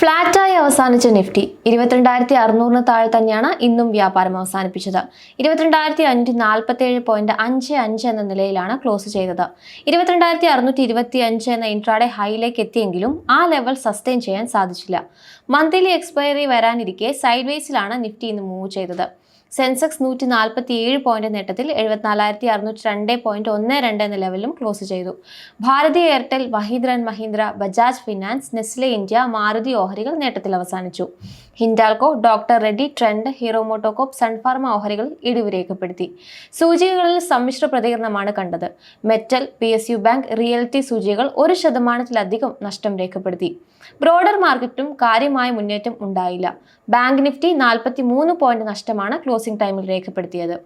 ഫ്ലാറ്റായി അവസാനിച്ച നിഫ്റ്റി ഇരുപത്തിരണ്ടായിരത്തി അറുന്നൂറിന് താഴെ തന്നെയാണ് ഇന്നും വ്യാപാരം അവസാനിപ്പിച്ചത്. ഇരുപത്തിരണ്ടായിരത്തി അഞ്ഞൂറ്റി നാൽപ്പത്തി ഏഴ് പോയിന്റ് അഞ്ച് അഞ്ച് എന്ന നിലയിലാണ് ക്ലോസ് ചെയ്തത്. ഇരുപത്തിരണ്ടായിരത്തി അറുന്നൂറ്റി ഇരുപത്തി അഞ്ച് എന്ന ഇൻട്രാഡെ ഹൈയിലേക്ക് എത്തിയെങ്കിലും ആ ലെവൽ സസ്റ്റെയിൻ ചെയ്യാൻ സാധിച്ചില്ല. മന്ത്ലി എക്സ്പയറി വരാനിരിക്കെ സൈഡ് വേസിലാണ് നിഫ്റ്റി ഇന്ന് മൂവ് ചെയ്തത്. സെൻസെക്സ് നൂറ്റി നാൽപ്പത്തി ഏഴ് പോയിന്റ് നേട്ടത്തിൽ എഴുപത്തിനാലായിരത്തി അറുന്നൂറ്റി രണ്ട് പോയിന്റ് ഒന്ന് രണ്ട് എന്ന ലെവലിലും ക്ലോസ് ചെയ്തു. Bharti Airtel Mahindra and Mahindra Bajaj finance Nestle India Maruti ഓഹരികൾ നേട്ടത്തിൽ അവസാനിച്ചു. Hindalco doctor Reddy trend hero MotoCorp Sun Pharma ഓഹരികൾ ഇടിവ് രേഖപ്പെടുത്തി. സൂചികകളിൽ സമ്മിശ്ര പ്രതികരണമാണ് കണ്ടത്. Metal P S U bank realty സൂചികകൾ ഒരു ശതമാനത്തിലധികം നഷ്ടം രേഖപ്പെടുത്തി. ബ്രോഡർ മാർക്കറ്റും കാര്യമായ മുന്നേറ്റം ഉണ്ടായില്ല. ബാങ്ക് നിഫ്റ്റി നാൽപ്പത്തി മൂന്ന് പോയിന്റ് നഷ്ടമാണ് ക്ലോസിംഗ് ടൈമിൽ രേഖപ്പെടുത്തിയത്.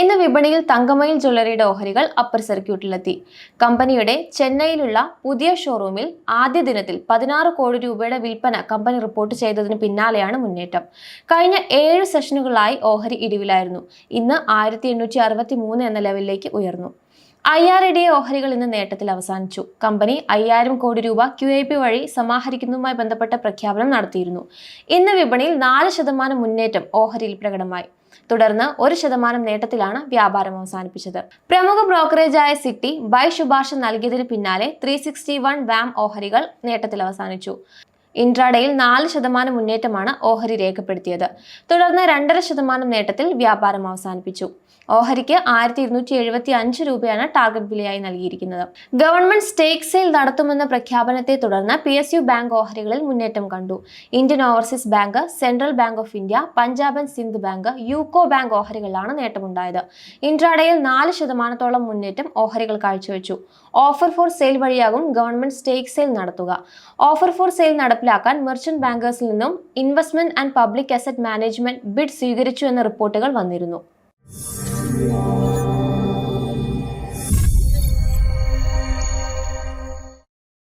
ഇന്ന് വിപണിയിൽ തങ്കമയിൽ ജ്വല്ലറിയുടെ ഓഹരികൾ അപ്പർ സർക്യൂട്ടിലെത്തി. കമ്പനിയുടെ ചെന്നൈയിലുള്ള പുതിയ ഷോറൂമിൽ ആദ്യ ദിനത്തിൽ പതിനാറ് കോടി രൂപയുടെ വിൽപ്പന കമ്പനി റിപ്പോർട്ട് ചെയ്തതിന് പിന്നാലെയാണ് മുന്നേറ്റം. കഴിഞ്ഞ ഏഴ് സെഷനുകളായി ഓഹരി ഇടിവിലായിരുന്നു. ഇന്ന് ആയിരത്തി എണ്ണൂറ്റി അറുപത്തി മൂന്ന് എന്ന ലെവലിലേക്ക് ഉയർന്നു. ഐ ആർ ഇ ഡി ഓഹരികൾ ഇന്ന് നേട്ടത്തിൽ അവസാനിച്ചു. കമ്പനി അയ്യായിരം കോടി രൂപ ക്യു ഐ പി വഴി സമാഹരിക്കുന്നതുമായി ബന്ധപ്പെട്ട പ്രഖ്യാപനം നടത്തിയിരുന്നു. ഇന്ന് വിപണിയിൽ നാല് ശതമാനം മുന്നേറ്റം ഓഹരിയിൽ പ്രകടമായി. തുടർന്ന് ഒരു ശതമാനം നേട്ടത്തിലാണ് വ്യാപാരം അവസാനിപ്പിച്ചത്. പ്രമുഖ ബ്രോക്കറേജായ സിറ്റി ബൈ ശുപാർശ നൽകിയതിന് പിന്നാലെ ത്രീ സിക്സ്റ്റി വൺ വാം ഓഹരികൾ നേട്ടത്തിൽ അവസാനിച്ചു. ഇൻട്രാഡേയിൽ നാല് ശതമാനം മുന്നേറ്റമാണ് ഓഹരി രേഖപ്പെടുത്തിയത്. തുടർന്ന് രണ്ടര ശതമാനം നേട്ടത്തിൽ വ്യാപാരം അവസാനിപ്പിച്ചു. ഓഹരിക്ക് ആയിരത്തി ഇരുന്നൂറ്റി എഴുപത്തി അഞ്ച് രൂപയാണ് ടാർഗറ്റ് വിലയായി നൽകിയിരിക്കുന്നത്. ഗവൺമെന്റ് സ്റ്റേക്ക് സെയിൽ നടത്തുമെന്ന പ്രഖ്യാപനത്തെ തുടർന്ന് പി എസ് യു ബാങ്ക് ഓഹരികളിൽ മുന്നേറ്റം കണ്ടു. Indian Overseas Bank Central Bank of India Punjab and Sind bank UCO bank ഓഹരികളിലാണ് നേട്ടമുണ്ടായത്. ഇൻട്രാഡേയിൽ നാല് ശതമാനത്തോളം മുന്നേറ്റം ഓഹരികൾ കാഴ്ചവെച്ചു. ഓഫർ ഫോർ സെയിൽ വഴിയാകും ഗവൺമെന്റ് സ്റ്റേക്ക് സെയിൽ നടത്തുക. ഓഫർ ഫോർ സെയിൽ നടപ്പിലാക്കാൻ മെർച്ചന്റ് ബാങ്കേഴ്സിൽ നിന്നും investment and public asset management bid സ്വീകരിച്ചു എന്ന റിപ്പോർട്ടുകൾ വന്നിരുന്നു.